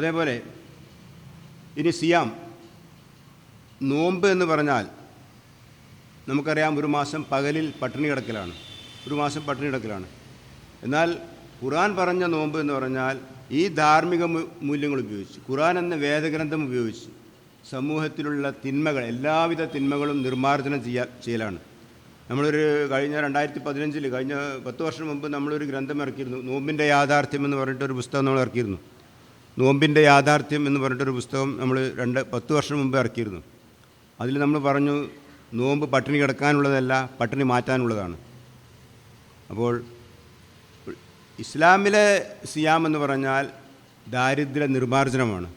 അതേപോലെ ഇനി സിയാം നോമ്പ് എന്ന് പറഞ്ഞാൽ നമുക്കറിയാം ഒരു മാസം പകലിൽ പട്ടിണി കിടക്കലാണ്. ഒരു മാസം പട്ടിണി കിടക്കലാണ്. എന്നാൽ ഖുറാൻ പറഞ്ഞ നോമ്പ് എന്ന് പറഞ്ഞാൽ ഈ ധാർമ്മിക മൂല്യങ്ങൾ ഉപയോഗിച്ച് ഖുറാൻ എന്ന വേദഗ്രന്ഥം ഉപയോഗിച്ച് സമൂഹത്തിലുള്ള തിന്മകൾ എല്ലാവിധ തിന്മകളും നിർമ്മാർജനം ചെയ്യാ ചെയ്യലാണ്. നമ്മളൊരു കഴിഞ്ഞ രണ്ടായിരത്തി പതിനഞ്ചിൽ കഴിഞ്ഞ പത്ത് വർഷം മുമ്പ് നമ്മളൊരു ഗ്രന്ഥം ഇറക്കിയിരുന്നു നോമ്പിന്റെ യാഥാർത്ഥ്യം എന്ന് പറഞ്ഞിട്ടൊരു പുസ്തകം നമ്മൾ ഇറക്കിയിരുന്നു. നോമ്പിന്റെ യാഥാർത്ഥ്യം എന്ന് പറഞ്ഞിട്ടൊരു പുസ്തകം നമ്മൾ രണ്ട് പത്ത് വർഷം മുമ്പ് ഇറക്കിയിരുന്നു. അതിൽ നമ്മൾ പറഞ്ഞു നോമ്പ് പട്ടിണി കിടക്കാനുള്ളതല്ല പട്ടിണി മാറ്റാനുള്ളതാണ്. അപ്പോൾ ഇസ്ലാമിലെ സിയാം എന്ന് പറഞ്ഞാൽ ദാരിദ്ര്യ നിർമ്മാർജനമാണ്.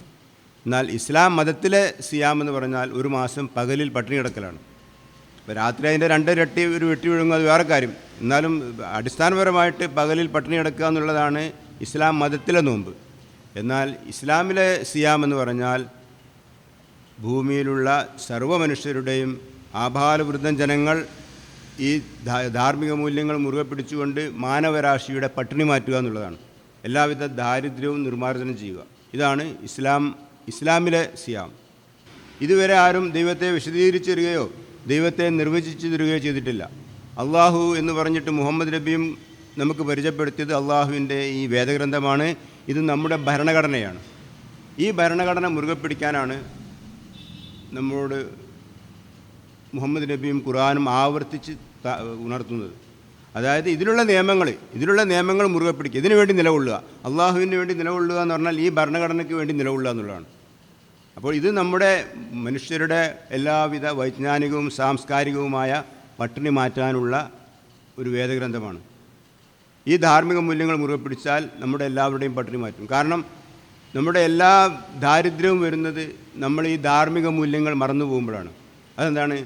എന്നാൽ ഇസ്ലാം മതത്തിലെ സിയാം എന്ന് പറഞ്ഞാൽ ഒരു മാസം പകലിൽ പട്ടിണി കിടക്കലാണ്. ഇപ്പോൾ രാത്രി അതിന്റെ രണ്ട് ഇരട്ടി ഒരു വെട്ടി വിഴുങ്ങും അത് വേറെ കാര്യം. എന്നാലും അടിസ്ഥാനപരമായിട്ട് പകലിൽ പട്ടിണി കിടക്കുക എന്നുള്ളതാണ് ഇസ്ലാം മതത്തിലെ നോമ്പ്. എന്നാൽ ഇസ്ലാമിലെ സിയാം എന്ന് പറഞ്ഞാൽ ഭൂമിയിലുള്ള സർവ മനുഷ്യരുടെയും ആഭാലവൃദ്ധം ജനങ്ങൾ ഈ ധാർമ്മിക മൂല്യങ്ങൾ മുറുകെ പിടിച്ചുകൊണ്ട് മാനവരാശിയുടെ പട്ടിണി മാറ്റുക എന്നുള്ളതാണ്. എല്ലാവിധ ദാരിദ്ര്യവും നിർമ്മാർജനം ചെയ്യുക. ഇതാണ് ഇസ്ലാം ഇസ്ലാമിലെ സിയാം. ഇതുവരെ ആരും ദൈവത്തെ വിശദീകരിച്ചു തരികയോ ദൈവത്തെ നിർവചിച്ചു തരികയോ ചെയ്തിട്ടില്ല. അള്ളാഹു എന്ന് പറഞ്ഞിട്ട് മുഹമ്മദ് നബിയും നമുക്ക് പരിചയപ്പെടുത്തിയത് അള്ളാഹുവിന്റെ ഈ വേദഗ്രന്ഥമാണ്. ഇത് നമ്മുടെ ഭരണഘടനയാണ്. ഈ ഭരണഘടന മുറുകെ പിടിക്കാനാണ് നമ്മളോട് മുഹമ്മദ് നബിയും ഖുർആാനും ആവർത്തിച്ച് ഉണർത്തുന്നത്. അതായത് ഇതിലുള്ള നിയമങ്ങൾ ഇതിലുള്ള നിയമങ്ങൾ മുറുകെ പിടിക്കുക. ഇതിനു വേണ്ടി നിലകൊള്ളുക. അള്ളാഹുവിന് വേണ്ടി നിലകൊള്ളുക എന്ന് പറഞ്ഞാൽ ഈ ഭരണഘടനയ്ക്ക് വേണ്ടി നിലകൊള്ളുക എന്നുള്ളതാണ്. അപ്പോൾ ഇത് നമ്മുടെ മനുഷ്യരുടെ എല്ലാവിധ വൈജ്ഞാനികവും സാംസ്കാരികവുമായ പട്ടിണി മാറ്റാനുള്ള ഒരു വേദഗ്രന്ഥമാണ്. ഈ ധാർമ്മിക മൂല്യങ്ങൾ മുറുകെ പിടിച്ചാൽ നമ്മുടെ എല്ലാവരുടെയും പട്ടിണി മാറ്റും. കാരണം നമ്മുടെ എല്ലാ ദാരിദ്ര്യവും വരുന്നത് നമ്മൾ ഈ ധാർമ്മിക മൂല്യങ്ങൾ മറന്നു പോകുമ്പോഴാണ്. അതെന്താണ്?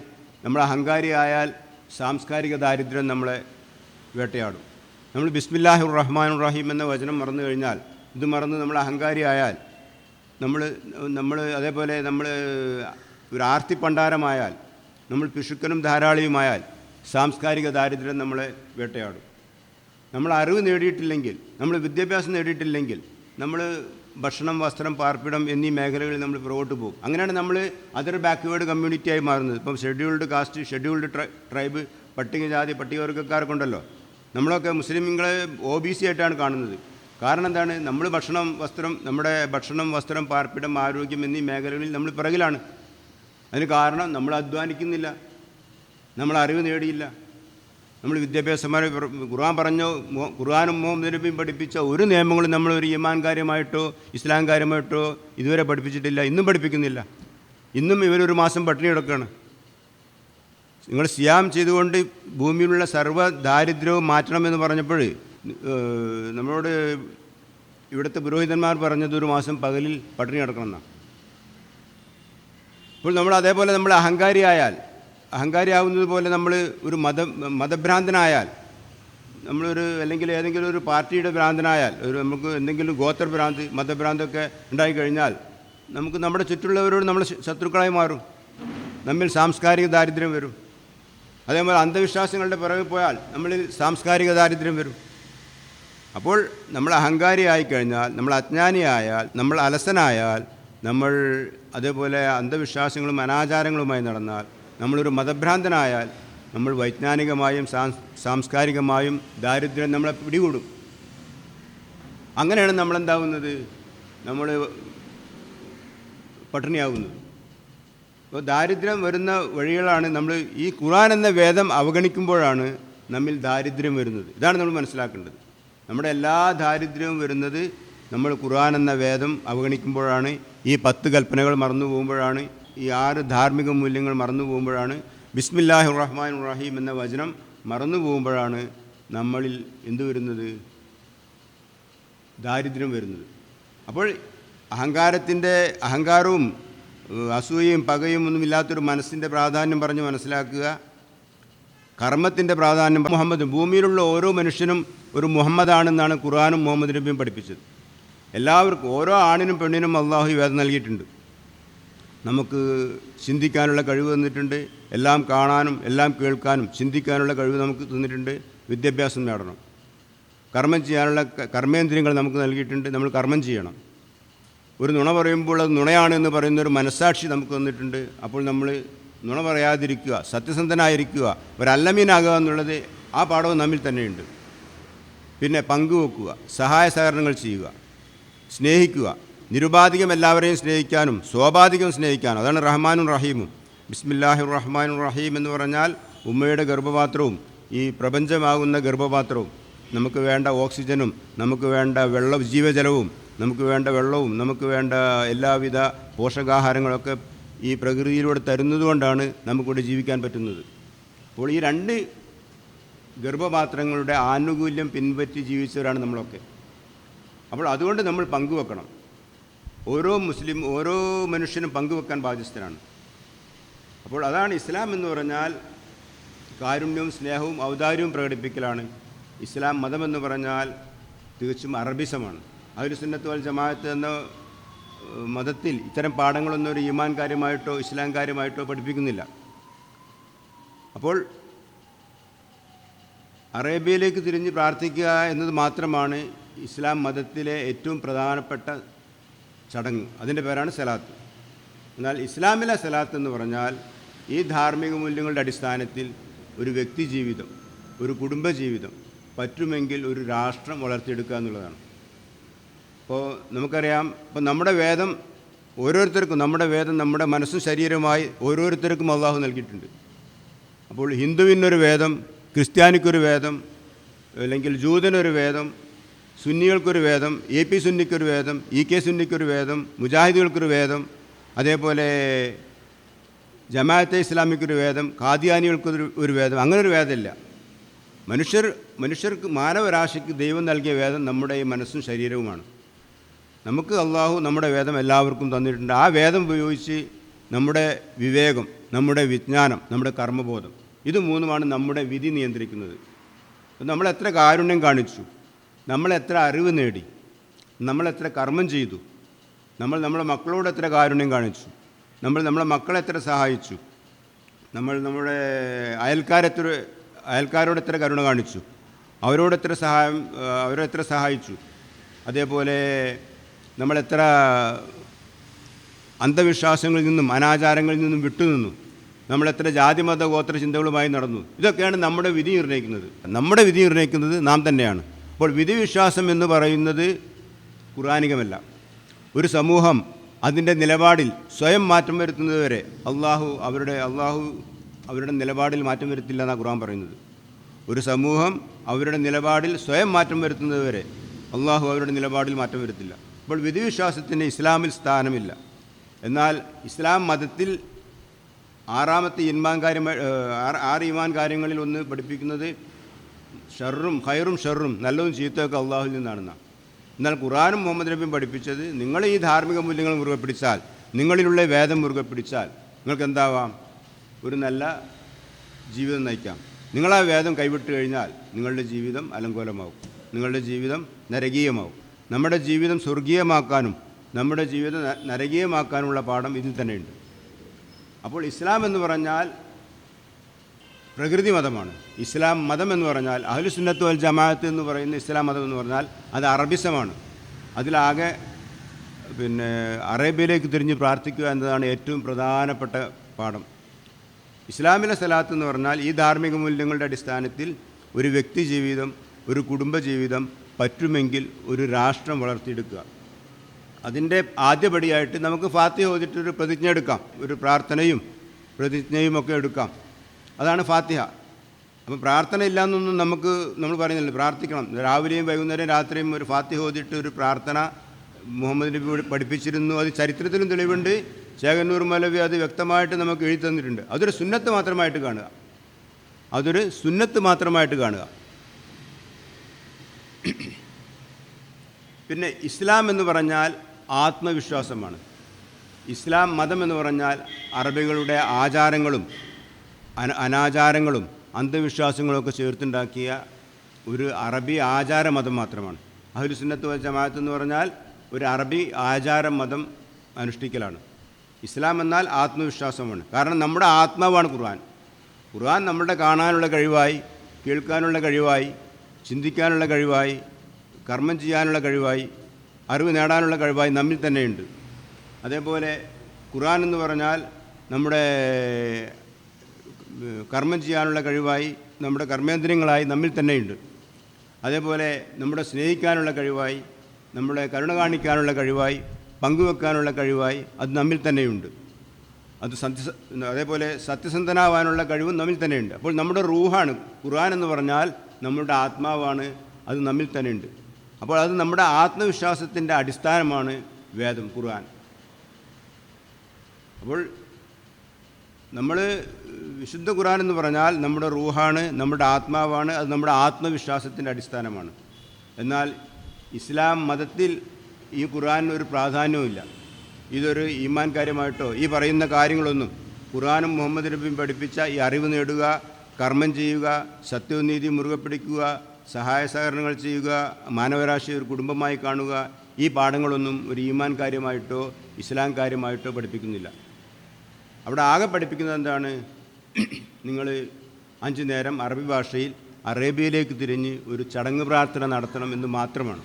നമ്മൾ അഹങ്കാരിയായാൽ സാംസ്കാരിക ദാരിദ്ര്യം നമ്മളെ വേട്ടയാടും. നമ്മൾ ബിസ്മില്ലാഹു റഹ്മാൻ റഹീം എന്ന വചനം മറന്നു കഴിഞ്ഞാൽ ഇത് മറന്ന് നമ്മൾ അഹങ്കാരിയായാൽ നമ്മൾ നമ്മൾ അതേപോലെ നമ്മൾ ഒരു ആർത്തി പണ്ടാരമായാൽ നമ്മൾ പിശുക്കനും ധാരാളിയുമായാൽ സാംസ്കാരിക ദാരിദ്ര്യം നമ്മളെ വേട്ടയാടും. നമ്മൾ അറിവ് നേടിയിട്ടില്ലെങ്കിൽ നമ്മൾ വിദ്യാഭ്യാസം നേടിയിട്ടില്ലെങ്കിൽ നമ്മൾ ഭക്ഷണം വസ്ത്രം പാർപ്പിടം എന്നീ മേഖലകളിൽ നമ്മൾ പുറകോട്ട് പോകും. അങ്ങനെയാണ് നമ്മൾ അതർ ബാക്ക്വേർഡ് കമ്മ്യൂണിറ്റിയായി മാറുന്നത്. ഇപ്പം ഷെഡ്യൂൾഡ് കാസ്റ്റ് ഷെഡ്യൂൾഡ് ട്രൈബ് പട്ടികജാതി പട്ടികവർഗക്കാർക്കുണ്ടല്ലോ. നമ്മളൊക്കെ മുസ്ലിമുകളെ ഒ ബി സി ആയിട്ടാണ് കാണുന്നത്. കാരണം എന്താണ്? നമ്മൾ ഭക്ഷണം വസ്ത്രം നമ്മുടെ ഭക്ഷണം വസ്ത്രം പാർപ്പിടം ആരോഗ്യം എന്നീ മേഖലകളിൽ നമ്മൾ പിറകിലാണ്. അതിന് കാരണം നമ്മൾ അധ്വാനിക്കുന്നില്ല. നമ്മൾ അറിവ് നേടിയില്ല. നമ്മൾ വിദ്യാഭ്യാസമാരെ ഖുർആൻ പറഞ്ഞു ഖുർആാനും മുഹമ്മദ് നബിയും പഠിപ്പിച്ച ഒരു നിയമങ്ങളും നമ്മൾ ഒരു ഈമാൻ കാര്യമായിട്ടോ ഇസ്ലാം കാര്യമായിട്ടോ ഇതുവരെ പഠിപ്പിച്ചിട്ടില്ല. ഇന്നും പഠിപ്പിക്കുന്നില്ല. ഇന്നും ഇവരൊരു മാസം പട്ടിണി കിടക്കുകയാണ് നിങ്ങൾ സിയാം ചെയ്തുകൊണ്ട് ഭൂമിയിലുള്ള സർവ ദാരിദ്ര്യവും മാറ്റണമെന്ന് പറഞ്ഞപ്പോൾ നമ്മളോട് ഇവിടുത്തെ പുരോഹിതന്മാർ പറഞ്ഞത് ഒരു മാസം പകലിൽ പട്ടിണി കിടക്കണമെന്നാണ്. ഇപ്പോൾ നമ്മൾ അതേപോലെ നമ്മൾ അഹങ്കാരിയായാൽ അഹങ്കാരിയാവുന്നത് പോലെ നമ്മൾ ഒരു മത മതഭ്രാന്തനായാൽ നമ്മളൊരു അല്ലെങ്കിൽ ഏതെങ്കിലും ഒരു പാർട്ടിയുടെ ഭ്രാന്തനായാൽ ഒരു നമുക്ക് എന്തെങ്കിലും ഗോത്രഭ്രാന്ത് മതഭ്രാന്തൊക്കെ ഉണ്ടായിക്കഴിഞ്ഞാൽ നമുക്ക് നമ്മുടെ ചുറ്റുള്ളവരോട് നമ്മൾ ശത്രുക്കളായി മാറും. നമ്മിൽ സാംസ്കാരിക ദാരിദ്ര്യം വരും. അതേപോലെ അന്ധവിശ്വാസങ്ങളുടെ പിറകെ പോയാൽ നമ്മളിൽ സാംസ്കാരിക ദാരിദ്ര്യം വരും. അപ്പോൾ നമ്മൾ അഹങ്കാരിയായി കഴിഞ്ഞാൽ നമ്മൾ അജ്ഞാനിയായാൽ നമ്മൾ അലസനായാൽ നമ്മൾ അതേപോലെ അന്ധവിശ്വാസങ്ങളും അനാചാരങ്ങളുമായി നടന്നാൽ നമ്മളൊരു മതഭ്രാന്തനായാൽ നമ്മൾ വൈജ്ഞാനികമായും സാംസ്കാരികമായും ദാരിദ്ര്യം നമ്മളെ പിടികൂടും. അങ്ങനെയാണ് നമ്മളെന്താവുന്നത്? നമ്മൾ പട്ടിണിയാവുന്നത്. അപ്പോൾ ദാരിദ്ര്യം വരുന്ന വഴികളാണ് നമ്മൾ ഈ ഖുറാൻ എന്ന വേദം അവഗണിക്കുമ്പോഴാണ് നമ്മിൽ ദാരിദ്ര്യം വരുന്നത്. ഇതാണ് നമ്മൾ മനസ്സിലാക്കേണ്ടത്. നമ്മുടെ എല്ലാ ദാരിദ്ര്യവും വരുന്നത് നമ്മൾ ഖുർആൻ എന്ന വേദം അവഗണിക്കുമ്പോഴാണ്. ഈ പത്ത് കൽപ്പനകൾ മറന്നു പോകുമ്പോഴാണ് ഈ ആറ് ധാർമ്മിക മൂല്യങ്ങൾ മറന്നു പോകുമ്പോഴാണ് ബിസ്മില്ലാഹി റഹ്മാൻ റഹീം എന്ന വചനം മറന്നു പോകുമ്പോഴാണ് നമ്മളിൽ എന്തു വരുന്നത്? ദാരിദ്ര്യം വരുന്നത്. അപ്പോൾ അഹങ്കാരത്തിന്റെ അഹങ്കാരവും അസൂയയും പകയും ഒന്നും ഇല്ലാത്തൊരു മനസ്സിന്റെ പ്രാധാന്യം പറഞ്ഞ് മനസ്സിലാക്കുക. കർമ്മത്തിന്റെ പ്രാധാന്യം മുഹമ്മദ് ഭൂമിയിലുള്ള ഓരോ മനുഷ്യനും ഒരു മുഹമ്മദാണെന്നാണ് ഖുർആാനും മുഹമ്മദ് നബിയും പഠിപ്പിച്ചത്. എല്ലാവർക്കും ഓരോ ആണിനും പെണ്ണിനും അള്ളാഹു വേദം നൽകിയിട്ടുണ്ട്. നമുക്ക് ചിന്തിക്കാനുള്ള കഴിവ് തന്നിട്ടുണ്ട്. എല്ലാം കാണാനും എല്ലാം കേൾക്കാനും ചിന്തിക്കാനുള്ള കഴിവ് നമുക്ക് തന്നിട്ടുണ്ട്. വിദ്യാഭ്യാസം നേടണം. കർമ്മം ചെയ്യാനുള്ള കർമ്മേന്ദ്രിയങ്ങൾ നമുക്ക് നൽകിയിട്ടുണ്ട്. നമ്മൾ കർമ്മം ചെയ്യണം. ഒരു നുണ പറയുമ്പോൾ അത് നുണയാണ് എന്ന് പറയുന്ന ഒരു മനസ്സാക്ഷി നമുക്ക് തന്നിട്ടുണ്ട്. അപ്പോൾ നമ്മൾ നുണ പറയാതിരിക്കുക സത്യസന്ധനായിരിക്കുക ഒരല്ലമീനാകുക എന്നുള്ളത് ആ പാഠവും നമ്മിൽ തന്നെയുണ്ട്. പിന്നെ പങ്കുവെക്കുക സഹായ സഹകരണങ്ങൾ ചെയ്യുക സ്നേഹിക്കുക നിരുപാധികം എല്ലാവരെയും സ്നേഹിക്കാനും സ്വാഭാവികം സ്നേഹിക്കാനും. അതാണ് റഹ്മാനും റഹീമും. ബിസ്മില്ലാഹിർ റഹ്മാനും റഹീം എന്ന് പറഞ്ഞാൽ ഉമ്മയുടെ ഗർഭപാത്രവും ഈ പ്രപഞ്ചമാകുന്ന ഗർഭപാത്രവും. നമുക്ക് വേണ്ട ഓക്സിജനും നമുക്ക് വേണ്ട വെള്ള ജീവജലവും നമുക്ക് വേണ്ട വെള്ളവും നമുക്ക് വേണ്ട എല്ലാവിധ പോഷകാഹാരങ്ങളൊക്കെ ഈ പ്രകൃതിയിലൂടെ തരുന്നതുകൊണ്ടാണ് നമുക്കിവിടെ ജീവിക്കാൻ പറ്റുന്നത്. അപ്പോൾ ഈ രണ്ട് ഗർഭപാത്രങ്ങളുടെ ആനുകൂല്യം പിൻപറ്റി ജീവിച്ചവരാണ് നമ്മളൊക്കെ. അപ്പോൾ അതുകൊണ്ട് നമ്മൾ പങ്കുവെക്കണം. ഓരോ മുസ്ലിം ഓരോ മനുഷ്യനും പങ്കുവെക്കാൻ ബാധ്യസ്ഥനാണ് അപ്പോൾ അതാണ് ഇസ്ലാം എന്ന് പറഞ്ഞാൽ കാരുണ്യവും സ്നേഹവും ഔദാര്യവും പ്രകടിപ്പിക്കലാണ്. ഇസ്ലാം മതമെന്ന് പറഞ്ഞാൽ തികച്ചും അറബിസമാണ്. അതൊരു സുന്നത്ത് വൽ ജമാഅത്ത് എന്ന മതത്തിൽ ഇത്തരം പാഠങ്ങളൊന്നും ഒരു ഈമാൻ കാര്യമായിട്ടോ ഇസ്ലാം കാര്യമായിട്ടോ പഠിപ്പിക്കുന്നില്ല. അപ്പോൾ അറേബ്യയിലേക്ക് തിരിഞ്ഞ് പ്രാർത്ഥിക്കുക എന്നത് മാത്രമാണ് ഇസ്ലാം മതത്തിലെ ഏറ്റവും പ്രധാനപ്പെട്ട ചടങ്ങ്. അതിന്റെ പേരാണ് സലാത്ത്. എന്നാൽ ഇസ്ലാമിലെ സലാത്ത് എന്ന് പറഞ്ഞാൽ ഈ ധാർമ്മിക മൂല്യങ്ങളുടെ അടിസ്ഥാനത്തിൽ ഒരു വ്യക്തി ജീവിതം ഒരു കുടുംബജീവിതം പറ്റുമെങ്കിൽ ഒരു രാഷ്ട്രം വളർത്തിയെടുക്കുക എന്നുള്ളതാണ്. അപ്പോൾ നമുക്കറിയാം ഇപ്പോൾ നമ്മുടെ വേദം ഓരോരുത്തർക്കും നമ്മുടെ വേദം നമ്മുടെ മനസ്സും ശരീരവുമായി ഓരോരുത്തർക്കും അള്ളാഹു നൽകിയിട്ടുണ്ട്. അപ്പോൾ ഹിന്ദുവിനൊരു വേദം ക്രിസ്ത്യാനിക്കൊരു വേദം അല്ലെങ്കിൽ ജൂതനൊരു വേദം സുന്നികൾക്കൊരു വേദം എ പി സുന്നിക്കൊരു വേദം ഇ കെ സുന്നിക്കൊരു വേദം മുജാഹിദുകൾക്കൊരു വേദം അതേപോലെ ജമാഅത്തെ ഇസ്ലാമിക്കൊരു വേദം ഖാദിയാനികൾക്കൊരു ഒരു വേദം അങ്ങനൊരു വേദമില്ല. മനുഷ്യർ മനുഷ്യർക്ക് മാനവരാശിക്ക് ദൈവം നൽകിയ വേദം നമ്മുടെ ഈ മനസ്സും ശരീരവുമാണ്. നമുക്ക് അള്ളാഹു നമ്മുടെ വേദം എല്ലാവർക്കും തന്നിട്ടുണ്ട്. ആ വേദം ഉപയോഗിച്ച് നമ്മുടെ വിവേകം നമ്മുടെ വിജ്ഞാനം നമ്മുടെ കർമ്മബോധം ഇത് മൂന്നുമാണ് നമ്മുടെ വിധി നിയന്ത്രിക്കുന്നത്. നമ്മൾ എത്ര കാരുണ്യം കാണിച്ചു. നമ്മൾ എത്ര അറിവ് നേടി നമ്മളെത്ര കർമ്മം ചെയ്തു നമ്മൾ നമ്മുടെ മക്കളോട് എത്ര കാരുണ്യം കാണിച്ചു നമ്മൾ നമ്മുടെ മക്കളെ എത്ര സഹായിച്ചു നമ്മൾ നമ്മുടെ അയൽക്കാരെത്ര അയൽക്കാരോട് എത്ര കരുണ കാണിച്ചു അവരോട് എത്ര സഹായം അവരെ എത്ര സഹായിച്ചു അതേപോലെ നമ്മളെത്ര അന്ധവിശ്വാസങ്ങളിൽ നിന്നും അനാചാരങ്ങളിൽ നിന്നും വിട്ടുനിന്നു നമ്മളെത്ര ജാതിമത ഗോത്ര ചിന്തകളുമായി നടന്നു ഇതൊക്കെയാണ് നമ്മുടെ വിധി നിർണയിക്കുന്നത്. നമ്മുടെ വിധി നിർണയിക്കുന്നത് നാം തന്നെയാണ്. അപ്പോൾ വിധിവിശ്വാസം എന്ന് പറയുന്നത് ഖുറാനികമല്ല ഒരു സമൂഹം അതിന്റെ നിലപാടിൽ സ്വയം മാറ്റം വരുത്തുന്നതുവരെ അള്ളാഹു അവരുടെ അള്ളാഹു അവരുടെ നിലപാടിൽ മാറ്റം വരുത്തില്ല എന്നാണ് ഖുറാൻ പറയുന്നത്. ഒരു സമൂഹം അവരുടെ നിലപാടിൽ സ്വയം മാറ്റം വരുത്തുന്നതുവരെ അള്ളാഹു അവരുടെ നിലപാടിൽ മാറ്റം വരുത്തില്ല. അപ്പോൾ വിധിവിശ്വാസത്തിന് ഇസ്ലാമിൽ സ്ഥാനമില്ല. എന്നാൽ ഇസ്ലാം മതത്തിൽ ആറാമത്തെ ഇൻമാൻ കാര്യം ആറ് ഇമാൻ കാര്യങ്ങളിൽ ഒന്ന് പഠിപ്പിക്കുന്നത് ഷർറും ഹൈറും ഷെറും നല്ലതും ചീത്തയൊക്കെ അള്ളാഹുൽ നിന്നാണെന്നാണ് എന്നാൽ ഖുറാനും മുഹമ്മദ് നബിയും പഠിപ്പിച്ചത് നിങ്ങൾ ഈ ധാർമ്മിക മൂല്യങ്ങൾ മുറുകെ പിടിച്ചാൽ നിങ്ങളിലുള്ള വേദം മുറുകെ പിടിച്ചാൽ നിങ്ങൾക്ക് എന്താവാം? ഒരു നല്ല ജീവിതം നയിക്കാം. നിങ്ങൾ ആ വേദം കൈവിട്ട് കഴിഞ്ഞാൽ നിങ്ങളുടെ ജീവിതം അലങ്കോലമാവും. നിങ്ങളുടെ ജീവിതം നരകീയമാവും. നമ്മുടെ ജീവിതം സ്വർഗീയമാക്കാനും നമ്മുടെ ജീവിതം നരകീയമാക്കാനുമുള്ള പാഠം ഇതിൽ തന്നെയുണ്ട്. അപ്പോൾ ഇസ്ലാം എന്ന് പറഞ്ഞാൽ പ്രകൃതി മതമാണ്. ഇസ്ലാം മതം എന്ന് പറഞ്ഞാൽ അഹ്ലു സുന്നത്ത് വൽ ജമാഅത്ത് എന്ന് പറയുന്ന ഇസ്ലാം മതം എന്ന് പറഞ്ഞാൽ അത് അറബിസമാണ്. അതിലാകെ പിന്നെ അറേബ്യയിലേക്ക് തിരിഞ്ഞ് പ്രാർത്ഥിക്കുക എന്നതാണ് ഏറ്റവും പ്രധാനപ്പെട്ട പാഠം. ഇസ്ലാമിലെ സ്ഥലത്ത് എന്ന് പറഞ്ഞാൽ ഈ ധാർമ്മിക മൂല്യങ്ങളുടെ അടിസ്ഥാനത്തിൽ ഒരു വ്യക്തി ജീവിതം ഒരു കുടുംബ ജീവിതം പറ്റുമെങ്കിൽ ഒരു രാഷ്ട്രം വളർത്തിയെടുക്കുക. അതിന്റെ ആദ്യപടിയായിട്ട് നമുക്ക് ഫാത്തി ഓതിട്ടൊരു പ്രതിജ്ഞ എടുക്കാം. ഒരു പ്രാർത്ഥനയും പ്രതിജ്ഞയും ഒക്കെ എടുക്കാം. അതാണ് ഫാത്തിഹ. അപ്പം പ്രാർത്ഥന ഇല്ലയെന്നൊന്നും നമുക്ക് നമ്മൾ പറയുന്നില്ല. പ്രാർത്ഥിക്കണം. രാവിലെയും വൈകുന്നേരം രാത്രിയും ഒരു ഫാത്തിഹ ഓതിയിട്ട് ഒരു പ്രാർത്ഥന മുഹമ്മദ് നബി പഠിപ്പിച്ചിരുന്നു. അത് ചരിത്രത്തിലും തെളിവുണ്ട്. ചേകന്നൂർ മലവി അത് വ്യക്തമായിട്ട് നമുക്ക് എഴുതി തന്നിട്ടുണ്ട്. അതൊരു സുന്നത്ത് മാത്രമായിട്ട് കാണുക. അതൊരു സുന്നത്ത് മാത്രമായിട്ട് കാണുക. പിന്നെ ഇസ്ലാം എന്ന് പറഞ്ഞാൽ ആത്മവിശ്വാസമാണ്. ഇസ്ലാം മതം എന്ന് പറഞ്ഞാൽ അറബികളുടെ ആചാരങ്ങളും അനാചാരങ്ങളും അന്ധവിശ്വാസങ്ങളൊക്കെ ചേർത്തുണ്ടാക്കിയ ഒരു അറബി ആചാര മതം മാത്രമാണ് അഹുലുസുന്നത്ത് വൽ ജമാഅത്ത് എന്ന് പറഞ്ഞാൽ ഒരു അറബി ആചാര മതം അനുഷ്ഠിക്കലാണ്. ഇസ്ലാം എന്നാൽ ആത്മവിശ്വാസമാണ്. കാരണം നമ്മുടെ ആത്മാവാണ് ഖുർആൻ. ഖുർആൻ നമ്മുടെ കാണാനുള്ള കഴിവായി കേൾക്കാനുള്ള കഴിവായി ചിന്തിക്കാനുള്ള കഴിവായി കർമ്മം ചെയ്യാനുള്ള കഴിവായി അറിവ് നേടാനുള്ള കഴിവായി നമ്മിൽ തന്നെയുണ്ട്. അതേപോലെ ഖുർആൻ എന്ന് പറഞ്ഞാൽ നമ്മുടെ കർമ്മം ചെയ്യാനുള്ള കഴിവായി നമ്മുടെ കർമ്മേന്ദ്രിയങ്ങളായി നമ്മിൽ തന്നെയുണ്ട്. അതേപോലെ നമ്മുടെ സ്നേഹിക്കാനുള്ള കഴിവായി നമ്മുടെ കരുണ കാണിക്കാനുള്ള കഴിവായി പങ്കുവെക്കാനുള്ള കഴിവായി അത് നമ്മിൽ തന്നെയുണ്ട്. അത് സത്യ അതേപോലെ സത്യസന്ധനാവാനുള്ള കഴിവും നമ്മിൽ തന്നെയുണ്ട്. അപ്പോൾ നമ്മുടെ റൂഹാണ് ഖുർആൻ എന്ന് പറഞ്ഞാൽ നമ്മുടെ ആത്മാവാണ് അത് നമ്മിൽ തന്നെയുണ്ട്. അപ്പോൾ അത് നമ്മുടെ ആത്മവിശ്വാസത്തിന്റെ അടിസ്ഥാനമാണ് വേദം ഖുർആൻ. അപ്പോൾ നമ്മൾ വിശുദ്ധ ഖുർആൻ എന്ന് പറഞ്ഞാൽ നമ്മുടെ റൂഹാണ് നമ്മുടെ ആത്മാവാണ് അത് നമ്മുടെ ആത്മവിശ്വാസത്തിന്റെ അടിസ്ഥാനമാണ്. എന്നാൽ ഇസ്ലാം മതത്തിൽ ഈ ഖുർആൻ ഒരു പ്രാധാന്യവുമില്ല. ഇതൊരു ഈമാൻ കാര്യമായിട്ടോ ഈ പറയുന്ന കാര്യങ്ങളൊന്നും ഖുർആനും മുഹമ്മദ് നബിയും പഠിപ്പിച്ച ഈ അറിവ് നേടുക കർമ്മം ചെയ്യുക സത്യവും നീതി മുറുകെ പിടിക്കുക സഹായ സഹകരണങ്ങൾ ചെയ്യുക മാനവരാശി ഒരു കുടുംബമായി കാണുക ഈ പാഠങ്ങളൊന്നും ഒരു ഈമാൻ കാര്യമായിട്ടോ ഇസ്ലാം കാര്യമായിട്ടോ പഠിപ്പിക്കുന്നില്ല. അവിടെ ആകെ പഠിപ്പിക്കുന്നത് എന്താണ്? നിങ്ങൾ അഞ്ചു നേരം അറബി ഭാഷയിൽ അറേബ്യയിലേക്ക് തിരിഞ്ഞ് ഒരു ചടങ്ങ് പ്രാർത്ഥന നടത്തണം എന്ന് മാത്രമാണ്.